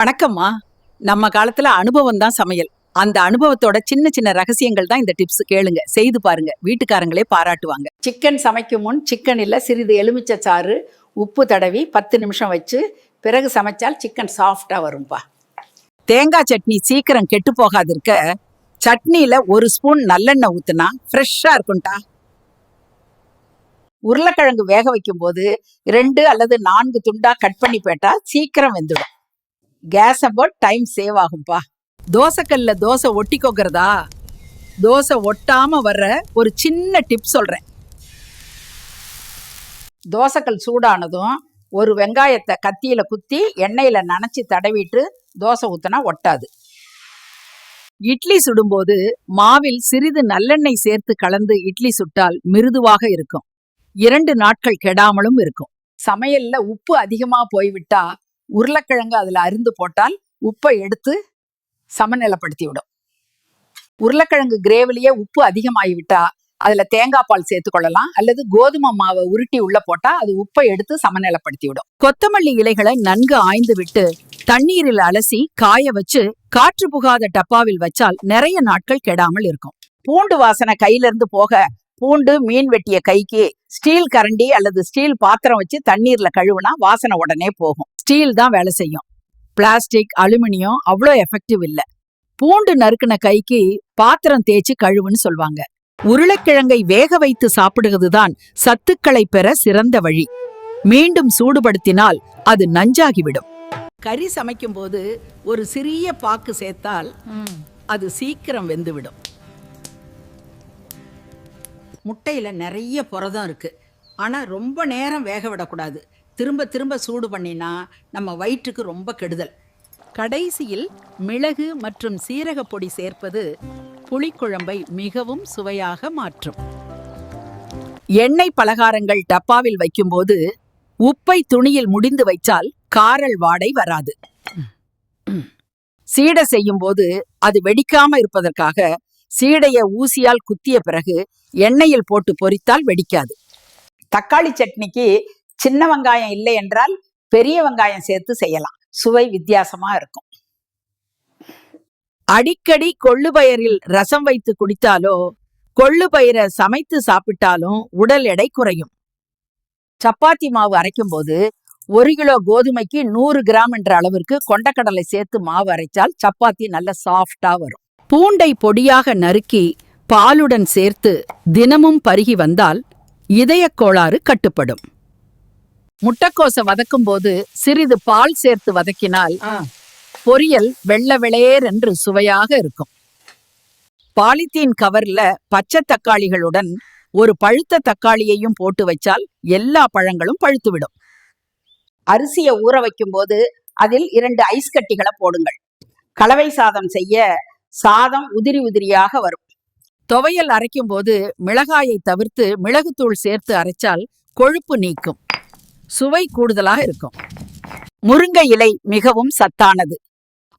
வணக்கம்மா. நம்ம காலத்துல அனுபவம் தான் சமையல். அந்த அனுபவத்தோட சின்ன சின்ன ரகசியங்கள் தான் இந்த டிப்ஸ் கேளுங்க. செய்து பாருங்க. வீட்டுக்காரங்களே பாராட்டுவாங்க. சிக்கன் சமைக்கும் முன் சிக்கனில் சிறிது எலுமிச்சை சாறு உப்பு தடவி பத்து நிமிஷம் வச்சு பிறகு சமைச்சால் சிக்கன் சாஃப்டா வரும்பா. தேங்காய் சட்னி சீக்கிரம் கெட்டு போகாது இருக்க சட்னியில ஒரு ஸ்பூன் நல்லெண்ணெய் ஊத்துனா ஃப்ரெஷ்ஷா இருக்கும்டா. உருளைக்கிழங்கு வேக வைக்கும் போது ரெண்டு அல்லது நான்கு துண்டா கட் பண்ணி போட்டா சீக்கிரம் வெந்துடும். கேஸ் போட் டைம் சேவ் ஆகும்பா. தோசைக்கல்ல தோசை ஒட்டி கொக்கிறதா தோசை ஒட்டாம வர்ற ஒரு சின்ன டிப் சொல்றேன். தோசைக்கல் சூடானதும் ஒரு வெங்காயத்தை கத்தியில குத்தி எண்ணெயில நனைச்சி தடவிட்டு தோசை ஊத்தினா ஒட்டாது. இட்லி சுடும்போது மாவில் சிறிது நல்லெண்ணெய் சேர்த்து கலந்து இட்லி சுட்டால் மிருதுவாக இருக்கும். இரண்டு நாட்கள் கெடாமலும் இருக்கும். சமையல்ல உப்பு அதிகமா போய்விட்டா உருளைக்கிழங்கு அதுல அருந்து போட்டால் உப்பை எடுத்து சமநிலைப்படுத்தி விடும் உருளைக்கிழங்கு கிரேவிலேயே உப்பு அதிகமாகிவிட்டா அதுல தேங்காய் பால் சேர்த்து கொள்ளலாம். அல்லது கோதுமை மாவை உருட்டி உள்ள போட்டா அது உப்பை எடுத்து சமநிலைப்படுத்தி விடும் கொத்தமல்லி இலைகளை நன்கு ஆய்ந்து விட்டு தண்ணீரில் அலசி காய வச்சு காற்று புகாத டப்பாவில் வச்சால் நிறைய நாட்கள் கெடாமல் இருக்கும். பூண்டு வாசனை கையில இருந்து போக பூண்டு மீன் வெட்டிய கைக்கு ஸ்டீல் கரண்டி அல்லது ஸ்டீல் பாத்திரம் வச்சு தண்ணீர்ல கழுவுனா வாசனை உடனே போகும். ஸ்டீல் தான் வேலை செய்யும். பிளாஸ்டிக் அலுமினியம் அவ்வளோ எஃபெக்டிவ் இல்ல. பூண்டு நறுக்குன கைக்கு பாத்திரம் தேய்ச்சி கழுவுன்னு சொல்வாங்க. உருளைக்கிழங்கை வேக வைத்து சாப்பிடுவதுதான் சத்துக்களை பெற சிறந்த வழி. மீண்டும் சூடுபடுத்தினால் அது நஞ்சாகிவிடும். கறி சமைக்கும் போது ஒரு சிறிய பாக்கு சேர்த்தால் அது சீக்கிரம் வெந்துவிடும். முட்டையில நிறைய புரதம் இருக்கு. ஆனா ரொம்ப நேரம் வேக விடக்கூடாது. திரும்ப திரும்ப சூடு பண்ணினா நம்ம வயிற்றுக்கு ரொம்ப கெடுதல். கடைசியில் மிளகு மற்றும் சீரக பொடி சேர்ப்பது புளிக்குழம்பை மிகவும் சுவையாக மாற்றும். எண்ணெய் பலகாரங்கள் டப்பாவில் வைக்கும்போது உப்பை துணியில் முடிந்து வைச்சால் காரல் வாடை வராது. சீடை செய்யும்போது அது வெடிக்காம இருப்பதற்காக சீடைய ஊசியால் குத்திய பிறகு எண்ணெயில் போட்டு பொரித்தால் வெடிக்காது. தக்காளி சட்னிக்கு சின்ன வெங்காயம் இல்லை என்றால் பெரிய வெங்காயம் சேர்த்து செய்யலாம். சுவை வித்தியாசமா இருக்கும். அடிக்கடி கொள்ளுபயரில் ரசம் வைத்து குடித்தாலோ கொள்ளுபயிரை சமைத்து சாப்பிட்டாலும் உடல் எடை குறையும். சப்பாத்தி மாவு அரைக்கும் போது ஒரு கிலோ கோதுமைக்கு நூறு கிராம் என்ற அளவிற்கு கொண்டக்கடலை சேர்த்து மாவு அரைச்சால் சப்பாத்தி நல்ல சாஃப்டா வரும். பூண்டை பொடியாக நறுக்கி பாலுடன் சேர்த்து தினமும் பருகி வந்தால் இதயக் கோளாறு கட்டுப்படும். முட்டைக்கோசை வதக்கும் போது சிறிது பால் சேர்த்து வதக்கினால் பொரியல் வெள்ளை வெளேர் என்று சுவையாக இருக்கும். பாலித்தீன் கவர்ல பச்சை தக்காளிகளுடன் ஒரு பழுத்த தக்காளியையும் போட்டு வச்சால் எல்லா பழங்களும் பழுத்துவிடும். அரிசியை ஊற வைக்கும் போது அதில் இரண்டு ஐஸ் கட்டிகளை போடுங்கள். கலவை சாதம் செய்ய சாதம் உதிரி உதிரியாக வரும். துவையல் அரைக்கும் போது மிளகாயை தவிர்த்து மிளகுத்தூள் சேர்த்து அரைச்சால் கொழுப்பு நீக்கும். சுவை கூடுதலாக இருக்கும். முருங்கை இலை மிகவும் சத்தானது.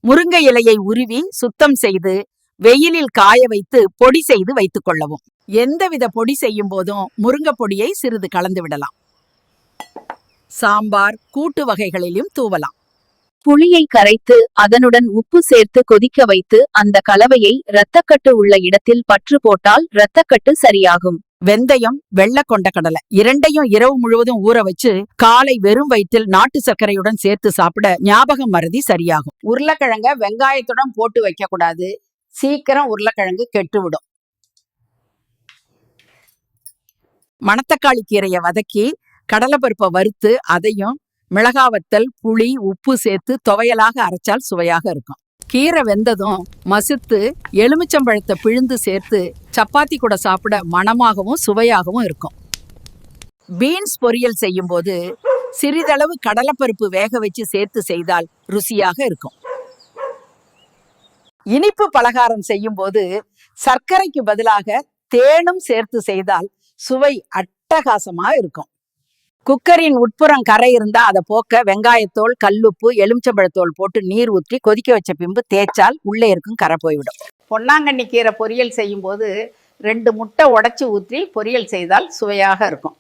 முருங்கை இலையை உருவி சுத்தம் செய்து வெயிலில் காய வைத்து பொடி செய்து வைத்துக் கொள்ளவும். எந்தவித பொடி செய்யும் போதும் முருங்கை பொடியை சிறிது கலந்து விடலாம். சாம்பார் கூட்டு வகைகளிலும் தூவலாம். புளியை கரைத்து அதனுடன் உப்பு சேர்த்து கொதிக்க வைத்து அந்த கலவையை இரத்தக்கட்டு உள்ள இடத்தில் பற்று போட்டால் இரத்தக்கட்டு சரியாகும். வெந்தயம் வெள்ளை கொண்ட கடலை இரண்டையும் இரவு முழுவதும் ஊற வச்சு காலை வெறும் வயிற்றில் நாட்டு சர்க்கரையுடன் சேர்த்து சாப்பிட ஞாபகம் மறதி சரியாகும். உருளைக்கிழங்க வெங்காயத்துடன் போட்டு வைக்க கூடாது சீக்கிரம் உருளைக்கிழங்கு கெட்டுவிடும். மணத்தக்காளி கீரையை வதக்கி கடலைப்பருப்பை வறுத்து அதையும் மிளகாவத்தல் புளி உப்பு சேர்த்து துவையலாக அரைச்சால் சுவையாக இருக்கும். கீரை வெந்ததும் மசித்து எலுமிச்சம்பழத்தை பிழிந்து சேர்த்து சப்பாத்தி கூட சாப்பிட மணமாகவும் சுவையாகவும் இருக்கும். பீன்ஸ் பொரியல் செய்யும்போது சிறிதளவு கடலைப்பருப்பு வேக வச்சு சேர்த்து செய்தால் ருசியாக இருக்கும். இனிப்பு பலகாரம் செய்யும்போது சர்க்கரைக்கு பதிலாக தேனும் சேர்த்து செய்தால் சுவை அட்டகாசமா இருக்கும். குக்கரின் உட்புறம் கரை இருந்தா அதை போக்க வெங்காயத்தோல் கல்லுப்பு எலுமிச்சம்பழத்தோல் போட்டு நீர் ஊற்றி கொதிக்க வச்ச பின்பு தேய்ச்சால் உள்ளே இருக்கும் கரை போய்விடும். பொன்னாங்கண்ணி கீரை பொரியல் செய்யும்போது ரெண்டு முட்டை உடைச்சி ஊற்றி பொரியல் செய்தால் சுவையாக இருக்கும்.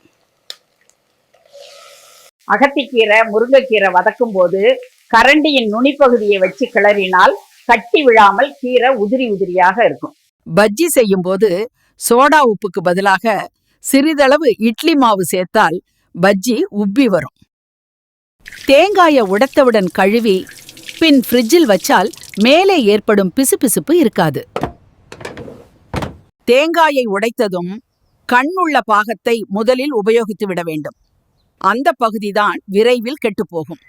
அகத்திக்கீரை முருங்கைக்கீரை வதக்கும் போது கரண்டியின் நுனிப்பகுதியை வச்சு கிளறினால் கட்டி விழாமல் கீரை உதிரி உதிரியாக இருக்கும். பஜ்ஜி செய்யும் போது சோடா உப்புக்கு பதிலாக சிறிதளவு இட்லி மாவு சேர்த்தால் பஜ்ஜி உப்பி வரும். தேங்காயை உடைத்தவுடன் கழுவி பின் ஃப்ரிட்ஜில் வச்சால் மேலே ஏற்படும் பிசுபிசுப்பு இருக்காது. தேங்காயை உடைத்ததும் கண்ணுள்ள பாகத்தை முதலில் உபயோகித்து விட வேண்டும். அந்த பகுதிதான் விரைவில் கெட்டுப்போகும்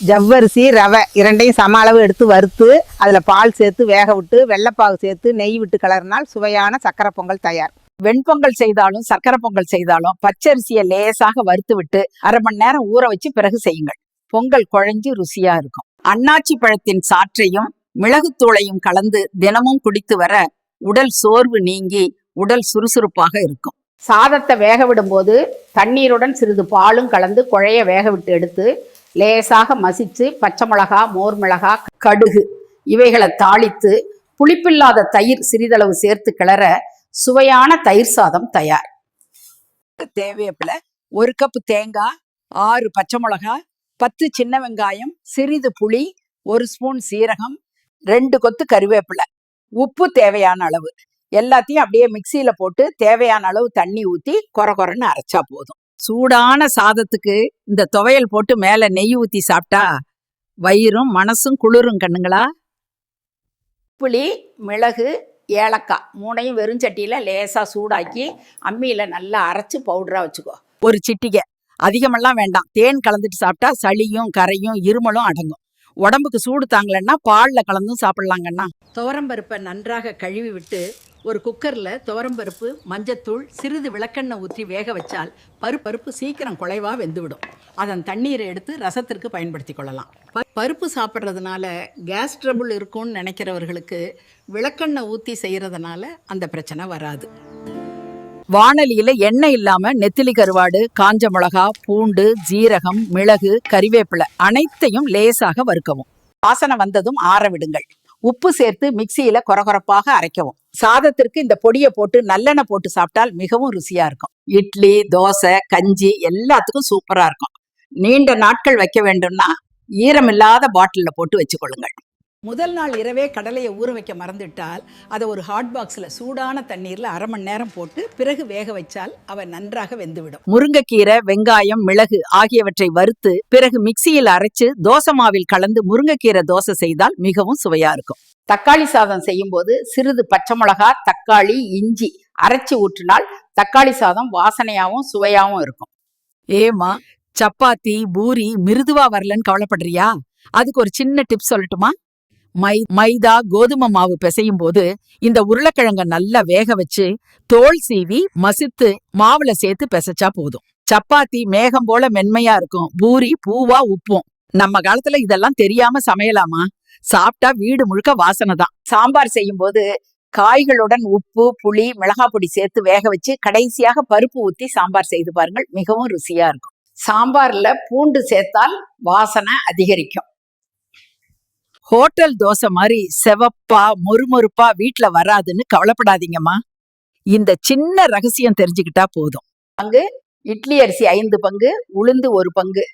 ஜவ்வரிசி ரவை இரண்டையும் சம அளவு எடுத்து வறுத்து அதில் பால் சேர்த்து வேக விட்டு வெள்ளைப்பாகு சேர்த்து நெய் விட்டு கலர்னால் சுவையான சக்கரை பொங்கல் தயார். வெண்பொங்கல் செய்தாலும் சர்க்கரை பொங்கல் செய்தாலும் பச்சரிசியை லேசாக வறுத்து விட்டு அரை மணி நேரம் ஊற வச்சு பிறகு செய்யுங்கள். பொங்கல் குழஞ்சு ருசியா இருக்கும். அன்னாச்சி பழத்தின் சாற்றையும் மிளகுத்தூளையும் கலந்து தினமும் குடித்து வர உடல் சோர்வு நீங்கி உடல் சுறுசுறுப்பாக இருக்கும். சாதத்தை வேக விடும்போது தண்ணீருடன் சிறிது பாலும் கலந்து குழைய வேக விட்டு எடுத்து லேசாக மசித்து பச்சை மிளகா மோர் மிளகா கடுகு இவைகளை தாளித்து புளிப்பில்லாத தயிர் சிறிதளவு சேர்த்து கிளற சுவையான தயிர் சாதம் தயார். தேவையப்பில் ஒரு கப்பு தேங்காய் ஆறு பச்சை மிளகா பத்து சின்ன வெங்காயம் சிறிது புளி ஒரு ஸ்பூன் சீரகம் ரெண்டு கொத்து கருவேப்பிலை. உப்பு தேவையான அளவு. எல்லாத்தையும் அப்படியே மிக்சியில போட்டு தேவையான அளவு தண்ணி ஊத்தி கொர கொரன்னு அரைச்சா போதும். சூடான சாதத்துக்கு இந்த துவையல் போட்டு மேல நெய் ஊத்தி சாப்பிட்டா வயிறும் மனசும் குளிரும் கண்ணுங்களா? புளி மிளகு ஏலக்காய் மூணையும் வெறும் சட்டியில் லேசாக சூடாக்கி அம்மியில் நல்லா அரைச்சி பவுடராக வச்சுக்கோ. ஒரு சிட்டிகை. அதிகமெல்லாம் வேண்டாம். தேன் கலந்துட்டு சாப்பிட்டா சளியும் கரையும் இருமலும் அடங்கும். உடம்புக்கு சூடு தாங்கலன்னா பாலில் கலந்தும் சாப்பிட்லாங்கண்ணா. துவரம்பருப்பை நன்றாக கழுவி விட்டு ஒரு குக்கர்ல துவரம்பருப்பு மஞ்சத்தூள் சிறிது விளக்கெண்ணெய் ஊற்றி வேக வச்சால் பருப்பு பருப்பு சீக்கிரம் குலைவாக வெந்துவிடும். அதன் தண்ணீரை எடுத்து ரசத்திற்கு பயன்படுத்தி கொள்ளலாம். ப- பருப்பு சாப்பிட்றதுனால கேஸ் ட்ரபுள் இருக்கும்னு நினைக்கிறவர்களுக்கு விளக்கெண்ணெய் ஊற்றி செய்யறதுனால அந்த பிரச்சனை வராது. வானலியில் எண்ணெய் இல்லாம நெத்திலி கருவாடு காஞ்ச மிளகா பூண்டு ஜீரகம் மிளகு கறிவேப்பிலை அனைத்தையும் லேசாக வறுக்கவும். வாசனை வந்ததும் ஆற விடுங்கள். உப்பு சேர்த்து மிக்சியில கொரகொரப்பாக அரைக்கவும். சாதத்திற்கு இந்த பொடியை போட்டு நல்லெண்ணெய் போட்டு சாப்பிட்டால் மிகவும் ருசியா இருக்கும். இட்லி தோசை கஞ்சி எல்லாத்துக்கும் சூப்பரா இருக்கும். நீண்ட நாட்கள் வைக்க வேண்டும்னா ஈரமில்லாத பாட்டிலில் போட்டு வச்சுக்கொள்ளுங்கள். முதல் நாள் இரவே கடலையை ஊற வைக்க மறந்துவிட்டால் அதை ஒரு ஹாட் பாக்ஸில் சூடான தண்ணீரில் அரை மணி நேரம் போட்டு பிறகு வேக வைச்சால் அவை நன்றாக வெந்துவிடும். முருங்கைக்கீரை வெங்காயம் மிளகு ஆகியவற்றை வறுத்து பிறகு மிக்சியில் அரைச்சு தோசை மாவில் கலந்து முருங்கைக்கீரை தோசை செய்தால் மிகவும் சுவையா இருக்கும். தக்காளி சாதம் செய்யும்போது சிறிது பச்சை மிளகா தக்காளி இஞ்சி அரைச்சு ஊற்றினால் தக்காளி சாதம் வாசனையாவும் சுவையாவும் இருக்கும். ஏமா சப்பாத்தி பூரி மிருதுவா வரலன்னு கவலைப்படுறியா? அதுக்கு ஒரு சின்ன டிப்ஸ் சொல்லட்டுமா? மை மைதா கோதுமை மாவு பிசையும் போது இந்த உருளைக்கிழங்க நல்லா வேக வச்சு தோல் சீவி மசித்து மாவுல சேர்த்து பிசைச்சா போதும். சப்பாத்தி மேகம் போல மென்மையா இருக்கும். பூரி பூவா உப்பும். நம்ம காலத்துல இதெல்லாம் தெரியாம சமையலாமா? சாப்பிட்டா வீடு முழுக்க வாசனை தான். சாம்பார் செய்யும் போது காய்களுடன் உப்பு புளி மிளகாய் பொடி சேர்த்து வேக வச்சு கடைசியாக பருப்பு ஊத்தி சாம்பார் செய்து பாருங்கள். மிகவும் ருசியா இருக்கும். சாம்பார்ல பூண்டு சேர்த்தால் வாசனை அதிகரிக்கும். ஹோட்டல் தோசை மாதிரி செவப்பா மொறுமொறுப்பா வீட்ல வராதுன்னு கவலைப்படாதீங்கம்மா. இந்த சின்ன ரகசியம் தெரிஞ்சுக்கிட்டா போதும். பங்கு இட்லி அரிசி ஐந்து பங்கு உளுந்து ஒரு பங்கு.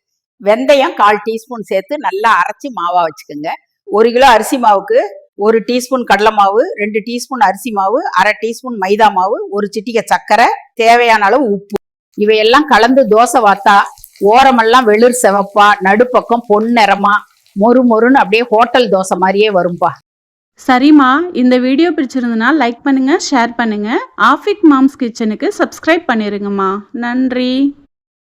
வெந்தயம் கால் டீஸ்பூன் சேர்த்து நல்லா அரைச்சி மாவா வச்சுக்கோங்க. ஒரு கிலோ அரிசி மாவுக்கு ஒரு டீஸ்பூன் கடலை மாவு ரெண்டு டீஸ்பூன் அரிசி மாவு அரை டீஸ்பூன் மைதா மாவு ஒரு சிட்டிகை சர்க்கரை தேவையான அளவு உப்பு. இவையெல்லாம் கலந்து தோசை வார்த்தா ஓரமெல்லாம் வெளிர் செவப்பா நடுப்பக்கம் பொன்னிறமா மொறு மொறுன்னு அப்படியே ஹோட்டல் தோசை மாதிரியே வரும்பா. சரிம்மா இந்த வீடியோ பிடிச்சிருந்தனா லைக் பண்ணுங்க ஷேர் பண்ணுங்க. ஆஃபிக் மாம்ஸ் கிச்சனுக்கு சப்ஸ்கிரைப் பண்ணிருங்கம்மா. நன்றி.